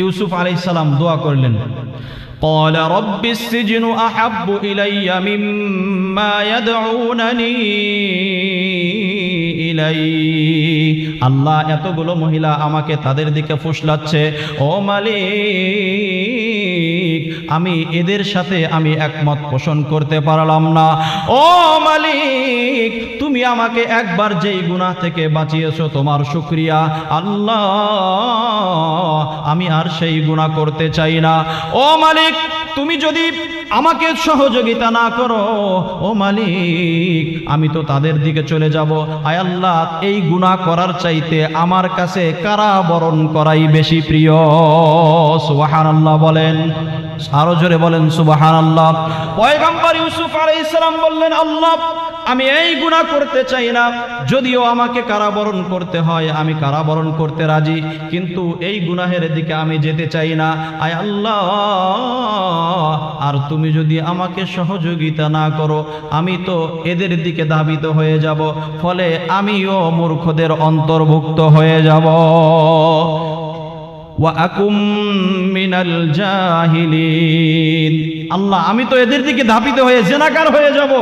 ইউসুফ আলাইসালাম দোয়া করলেন قال رب السجن أحب إلي مما يدعونني ইলাই। আল্লাহ এতগুলো মহিলা আমাকে তাদের দিকে ফুসলাচ্ছে। ও মালিক, আমি এদের সাথে আমি একমত পোষণ করতে পারলাম না। ও মালিক, তুমি আমাকে একবার যেই গুনাহ থেকে বাঁচিয়েছো তোমার শুক্রিয়া। আল্লাহ, আমি আর সেই গুনাহ করতে চাই না। ও মালিক, তুমি যদি আমাকে সহযোগিতা না করো, ও মালিক, আমি তো তাদের দিকে চলে যাব। আয় আল্লাহ, এই গুণা করার চাইতে আমার কাছে কারাবরণ করাই বেশি প্রিয়। সুবাহান আল্লাহ বলেন, আরও জোরে বলেন সুবাহান আল্লাহ পয়গম্বর ইউসুফ আলাই ইসলাম বললেন, আল্লাহ আমি এই গুনাহ করতে চাই না। যদিও আমাকে কারাবরণ করতে হয়, আমি কারাবরণ করতে রাজি, কিন্তু এই গুনাহের দিকে আমি যেতে চাই না। আয় আল্লাহ, আর তুমি যদি আমাকে সহযোগিতা না করো, আমি তো এদের দিকে ধাবিত হয়ে যাব, ফলে আমিও মূর্খদের অন্তর্ভুক্ত হয়ে যাব। আল্লাহ, আমি তো এদের দিকে ধাপিত হয়ে জেনাকার হয়ে যাব।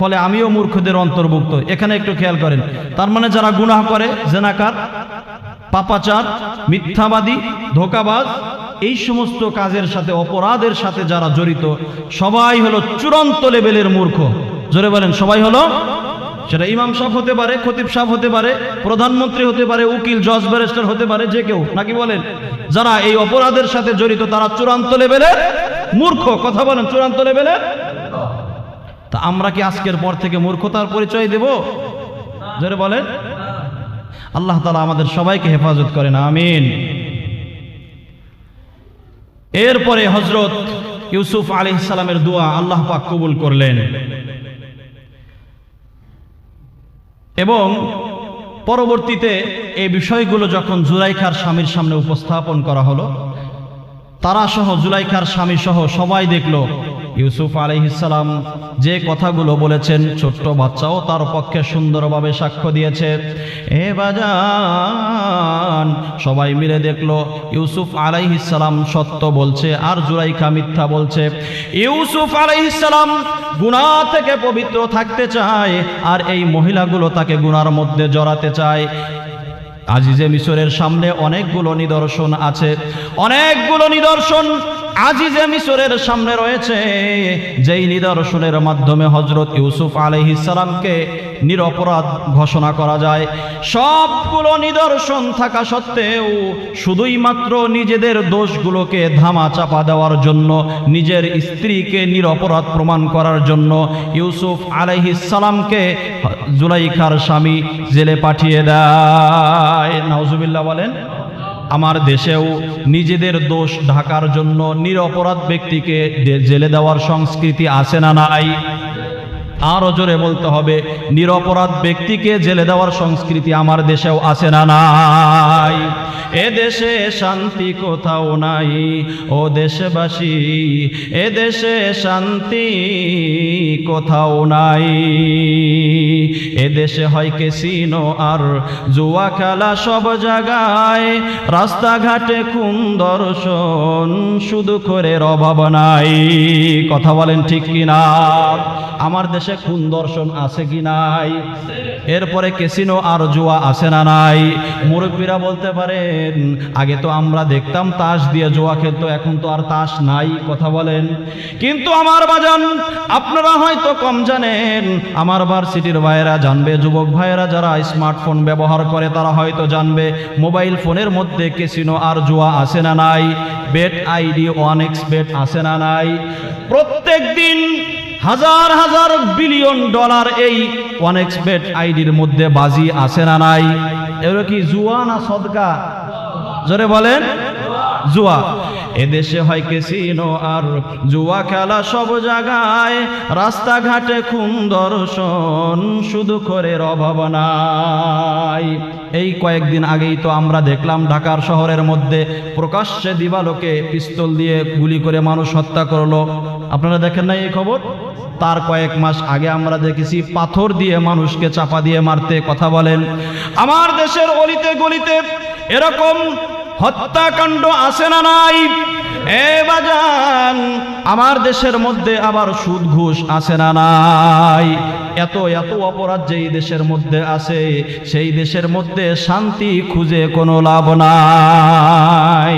ফলে আমিও মূর্খদের অন্তর্ভুক্ত। এখানে একটু খেয়াল করেন। তার মানে যারা গুনাহ করে জেনাকার পাপাচার, মিথ্যাবাদী, ধোকাবাজ, এই সমস্ত কাজের সাথে, অপরাধের সাথে যারা জড়িত, সবাই হলো চূড়ান্ত লেভেলের মূর্খ। জোরে বলেন, সবাই হলো? সেটা ইমাম সাহেব হতে পারে, খতিব সাহেব হতে পারে, প্রধানমন্ত্রী হতে পারে, উকিল, জজ, ব্যারিস্টার হতে পারে, যে কেউ। নাকি বলেন? যারা এই অপরাধের সাথে জড়িত, তারা চূড়ান্ত লেভেলের মূর্খ। কথা বলেন, চূড়ান্ত লেভেলের তা আমরা কি আজকের পর থেকে মূর্খতার পরিচয় দেব? জোরে বলেন। আল্লাহ তালা আমাদের সবাইকে হেফাজত করেন, আমিন। এরপরে হজরত ইউসুফ আলী সালামের দোয়া আল্লাহ পাক কবুল করলেন। এবং পরবর্তীতে এই বিষয়গুলো যখন জুলাইখার স্বামীর সামনে উপস্থাপন করা হলো, তারা সহ জুলাইখার স্বামী সহ সবাই দেখল ইউসুফ আলহিসাল্লাম যে কথাগুলো বলেছেন, ছোট্ট বাচ্চাও তার পক্ষে সুন্দরভাবে সাক্ষ্য দিয়েছে। এ বাজান, সবাই মিলে দেখল, ইউসুফ আলাইহিসাল্লাম সত্য বলছে আর জুলাইখা মিথ্যা বলছে। ইউসুফ আলাইহিসাল্লাম গুণা থেকে পবিত্র থাকতে চায় আর এই মহিলাগুলো তাকে গুনার মধ্যে জড়াতে চায়। আজিজে মিশরের সামনে অনেকগুলো নিদর্শন আছে। অনেকগুলো নিদর্শন আজিজে মিশরের সামনে রয়েছে, যেই নিদর্শনের মাধ্যমে হজরত ইউসুফ আলহিসালামকে নিরপরাধ ঘোষণা করা যায়। সবগুলো নিদর্শন থাকা সত্ত্বেও শুধুই মাত্র নিজেদের দোষগুলোকে ধামা চাপা দেওয়ার জন্য, নিজের স্ত্রীকে নিরপরাধ প্রমাণ করার জন্য ইউসুফ আলহিসালামকে জুলাইখার স্বামী জেলে পাঠিয়ে দেয়। নাউজুবিল্লাহ বলেন আমার দেশেও নিজেদের দোষ ঢাকার জন্য নিরপরাধ ব্যক্তিকে জেলে দেওয়ার সংস্কৃতি আছে না নাই? আরও জোরে বলতে হবে, নিরপরাধ ব্যক্তিকে জেলে দেওয়ার সংস্কৃতি আমার দেশেও আছে না নাই? এ দেশে শান্তি কোথাও নাই, ও দেশবাসী, এ দেশে শান্তি কোথাও নাই। এ দেশে হয় কেসিনো আর জুয়া খেলা সব জায়গায়। রাস্তাঘাটে খুন, দর্শন, শুধু করে অভাব নাই। কথা বলেন ঠিক কিনা? আমার দেশে খুন, দর্শন আছে কি নাই? এরপরে কেসিনো আর জুয়া আসে না নাই। মুরব্বীরা বলতে পারেন, আগে তো আমরা দেখতাম তাস দিয়ে জুয়া খেলতো, এখন তো আর তাস নাই কথা বলেন। কিন্তু আমার বাজান, আপনারা হয়তো কম জানেন, আমার ভার্সিটির ভাইয়েরা জানবে, যুবক ভাইয়েরা যারা স্মার্টফোন ব্যবহার করে, তারা হয়তো জানবে, মোবাইল ফোনের মধ্যে কেসিনো আর জুয়া আসে না নাই, bet ID one X bet আসে না নাই। প্রত্যেক দিন হাজার হাজার বিলিয়ন ডলার এই এক্স আইডির মধ্যে বাজি আসে না নাই? এগুলো কি জুয়া না সদকা? জোরে বলেন। জুয়া। এদেশে হয় কেসিনো আর জুয়া খেলা সব জায়গায়, রাস্তাঘাটে খুন দর্শন শুধু করে অভাব নাই। এই কয়েকদিন আগেই তো আমরা দেখলাম ঢাকার শহরের মধ্যে প্রকাশ্যে দিবালোকে পিস্তল দিয়ে গুলি করে মানুষ হত্যা করল। আপনারা দেখেন না এই খবর? তার কয়েক মাস আগে আমরা দেখেছি পাথর দিয়ে মানুষকে চাপা দিয়ে মারতে কথা বলেন। আমার দেশের অলিতে গলিতে এরকম হত্যাকাণ্ড আসে না নাই? এ বাজান, আমার দেশের মধ্যে আবার সুদ ঘুষ আসে না নাই? এত এত অপরাধ যেই দেশের মধ্যে আছে, সেই দেশের মধ্যে শান্তি খুঁজে কোনো লাভ নাই।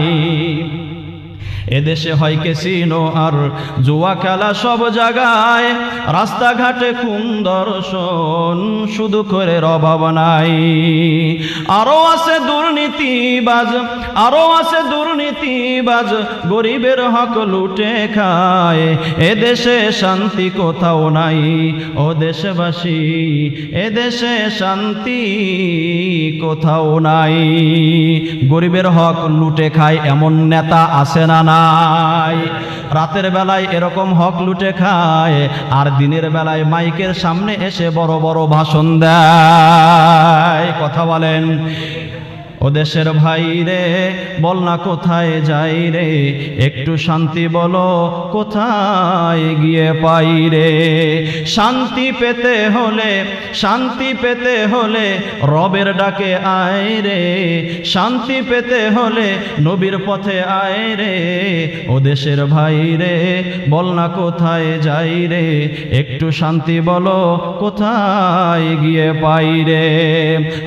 এদেশে হয় কেসিনো আর জুয়া খেলা সব জায়গায়। রাস্তাঘাটে খুন দর্শন শুধু করে অভাব নাই আরও আছে দুর্নীতিবাজ, আরও আছে দুর্নীতিবাজ, গরিবের হক লুটে খায়। এদেশে শান্তি কোথাও নাই, ও দেশবাসী, এদেশে শান্তি কোথাও নাই। গরিবের হক লুটে খায় এমন নেতা আছে না নাই। রাতের বেলায় এরকম হক লুটে খায়, আর দিনের বেলায় মাইকের সামনে এসে বড় বড় ভাষণ দেয়। কথা বলেন ও দেশের ভাই রে বল না কোথায় যাই রে, একটু শান্তি বলো কোথায় গিয়ে পাই রে। শান্তি পেতে হলে, শান্তি পেতে হলে রবের ডাকে আয় রে। শান্তি পেতে হলে নবীর পথে আয় রে। ও দেশের ভাই রে বল না কোথায় যাই রে, একটু শান্তি বলো কোথায় গিয়ে পাই রে।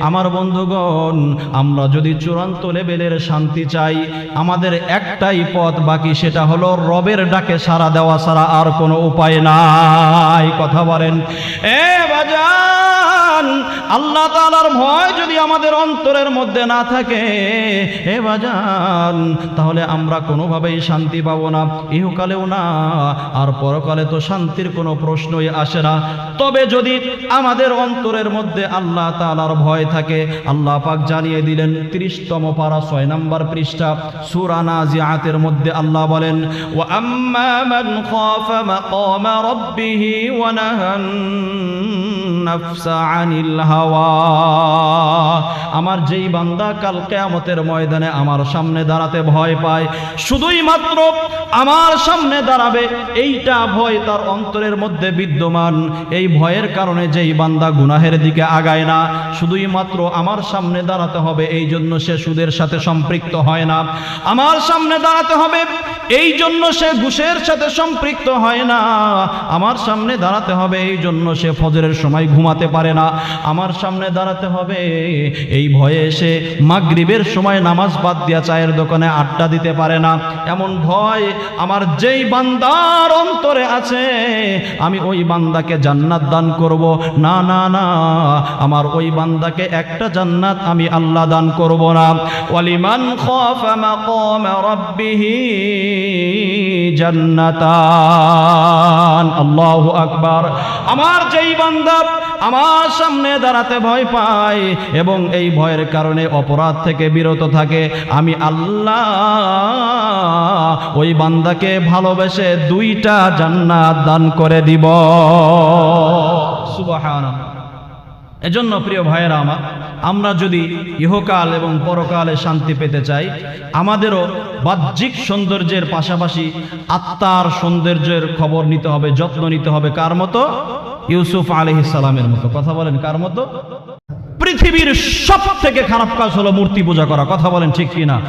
আমার বন্ধুগণ, আমরা যদি চূড়ান্ত লেভেলের শান্তি চাই, আমাদের একটাই পথ বাকি সেটা হলো রবের ডাকে সারা দেওয়া ছাড়া আর কোনো উপায় নাই। কথা বলেন, এ বাজান, আল্লাহ তাআলার ভয় যদি আমাদের অন্তরের মধ্যে না থাকে, হে বাজান, তাহলে আমরা কোনোভাবেই শান্তি পাবো না, ইহকালেও না, আর পরকালে তো শান্তির কোনো প্রশ্নই আসে না। তবে যদি আমাদের অন্তরের মধ্যে আল্লাহ তাআলার ভয় থাকে, আল্লাহ পাক জানিয়ে দিলেন, ত্রিশতম পারা ছয় নম্বর পৃষ্ঠা সুরানা নাজিআতের মধ্যে আল্লাহ বলেন নাহান নাফসা আনিল হাওয়া। আমার যেই বান্দা কাল কিয়ামতের ময়দানে আমার সামনে দাঁড়াতে ভয় পায়, শুধুই মাত্র আমার সামনে দাঁড়াবে, এইটা ভয় তার অন্তরের মধ্যে বিদ্যমান। এই ভয়ের কারণে যেই বান্দা গুনাহের দিকে আগায় না, শুধুই মাত্র আমার সামনে দাঁড়াতে হবে এই জন্য সে সুদের সাথে সম্পৃক্ত হয় না। আমার সামনে দাঁড়াতে হবে এই জন্য সে ঘুষের সাথে সম্পৃক্ত হয় না। আমার সামনে দাঁড়াতে হবে এই জন্য সে ফজরের সময় ঘুমাতে পারে না। আমার সামনে দাঁড়াতে হবে। এই ভয়ে সে মাগরিবের সময় নামাজ বাদ দিয়া চায়ের দোকানে আড্ডা দিতে পারে না। এমন ভয় আমার যেই বান্দার অন্তরে আছে, আমি ওই বান্দাকে জান্নাত দান করব। না না না, আমার ওই বান্দাকে একটা জান্নাত আমি আল্লাহ দান করব না। ওয়ালিমান খাফা মাকাম রাব্বিহি জান্নাতান। আল্লাহু আকবার। আমার যেই বান্দা আমার সামনে দাঁড়াতে ভয় পায় এবং এই ভয়ের কারণে অপরাধ থেকে বিরত থাকে। আমি আল্লাহ ওই বান্দাকে ভালোবেসে দুইটা জান্নাত দান করে দিব। এজন্য প্রিয় ভাইয়েরা আমার, আমরা যদি ইহকাল এবং পরকালে শান্তি পেতে চাই, আমাদেরও বাহ্যিক সৌন্দর্যের পাশাপাশি আত্মার সৌন্দর্যের খবর নিতে হবে, যত্ন নিতে হবে। কার মতো? ইউসুফ আলহ সালামের মতো। কথা বলেন কার মতো? পৃথিবীর সব থেকে খারাপ কাজ হলো মূর্তি পূজা করা। কথা বলেন ঠিক কিনা?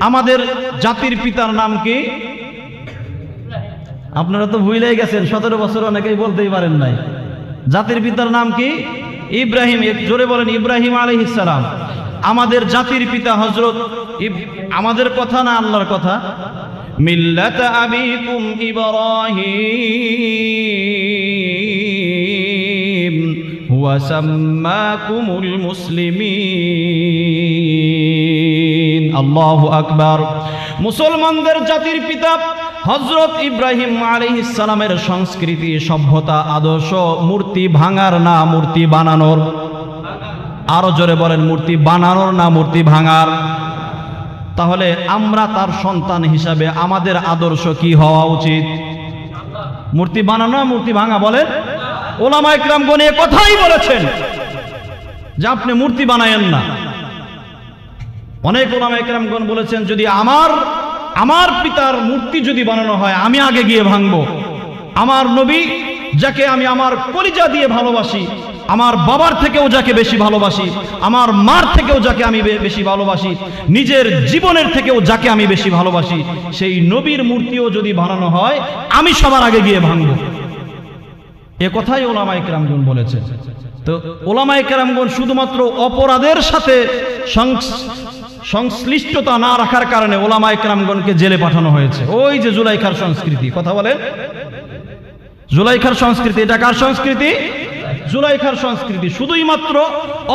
আমাদের জাতির পিতার নাম কি? আপনারা তো ভুলেই গেছেন, সতেরো বছর অনেকেই বলতেই পারেন নাই। জাতির পিতার নাম কি? ইব্রাহিম জোরে বলেন ইব্রাহিম আলহিসাম আমাদের জাতির পিতা হজরত আমাদের কথা না আল্লাহর কথা? মিল্লাত আবিকুম ইব্রাহিম। হুয়া সাম্মাকুমুল মুসলিমিন আল্লাহু আকবার মুসলমানদের জাতির পিতা হজরত ইব্রাহিম আলাইহিসসালামের সংস্কৃতি, সভ্যতা, আদর্শ, মূর্তি ভাঙার না মূর্তি বানানোর। আরও জোরে বলেন, মূর্তি বানানোর না মূর্তি ভাঙার। তাহলে আমরা তার সন্তান হিসাবে আমাদের আদর্শ কি হওয়া উচিত? মূর্তি বানানো মূর্তি ভাঙা বলেন? ওলামা ইকরাম গনে কথাই বলেছেন যে আপনি মূর্তি বানায়েন না। অনেক ওলামা ইকরামগণ বলেছেন, যদি আমার আমার পিতার মূর্তি যদি বানানো হয়, আমি আগে গিয়ে ভাঙবো। আমার নবী যাকে আমি আমার কলিজা দিয়ে ভালোবাসি, আমার বাবার থেকেও যাকে বেশি ভালোবাসি, আমার মার থেকেও যাকে আমি বেশি ভালোবাসি, নিজের জীবনের থেকেও যাকে আমি বেশি ভালোবাসি, সেই নবীর মূর্তিও যদি বানানো হয়, আমি সবার আগে গিয়ে ভাঙব। এ কথাই ওলামা ইকরামগুন বলেছে। তো ওলামা ইকরামগুন শুধুমাত্র অপরাধের সাথে সংশ্লিষ্টতা না রাখার কারণে ওলামা ইকরামগণকে জেলে পাঠানো হয়েছে। ওই যে জুলাইখার সংস্কৃতি, কথা বলেন জুলাইখার সংস্কৃতি, এটা কার সংস্কৃতি? জুলাইখার সংস্কৃতি। শুধুই মাত্র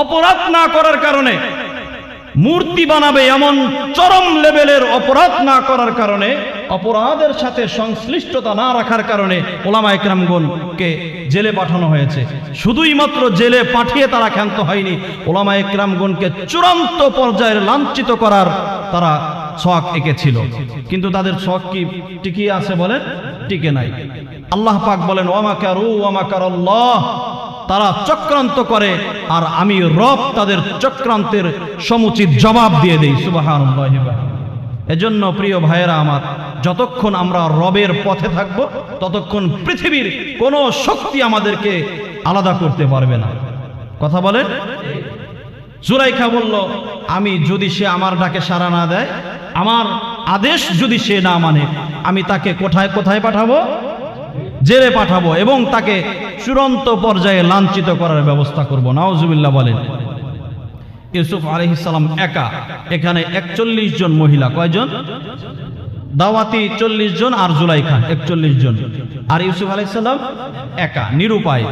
অপরাধ না করার কারণে মূর্তি বানাবে এমন চরম লেভেলের অপরাধ না করার কারণে, অপরাধের সাথে সংশ্লিষ্টতা না রাখার কারণে ওলামা একরামগণকে জেলে পাঠানো হয়েছে। শুধুই মাত্র জেলে পাঠিয়ে তারা ক্ষান্ত হয়নি। ওলামা একরামগণকে চূড়ান্ত পর্যায়ের লাঞ্ছিত করার তারা শখ এঁকেছিল। কিন্তু তাদের শখ কি টিকিয়ে আছে বলেন? টিকে নাই। আল্লাহ পাক বলেন ওয়ামাকারু ওয়ামাকার আল্লাহ তারা চক্রান্ত করে, আর আমি রব তাদের চক্রান্তের সমুচিত জবাব দিয়ে দিই সুবাহান এজন্য প্রিয় ভাইয়েরা আমার, যতক্ষণ আমরা রবের পথে থাকব, ততক্ষণ পৃথিবীর কোনো শক্তি আমাদেরকে আলাদা করতে পারবে না। কথা বলেন? জুরাইখা বলল, আমি যদি সে আমার ডাকে সাড়া না দেয়, আমার আদেশ যদি সে না মানে আমি তাকে কোথায় কোথায় পাঠাবো? জেলে পাঠাবো এবং তাকে চূড়ান্ত পর্যায়ে লাঞ্ছিত করার ব্যবস্থা করব। নাওজুবিল্লাহ বলেন। ইউসুফ আলহিসাল্লাম একা। এখানে একচল্লিশ জন মহিলা। কয়জন? দাওয়াতি চল্লিশ জন আর জুলাই খান একচল্লিশ জন। আর ইউসুফ আলাইসাল্লাম একা, নিরুপায়।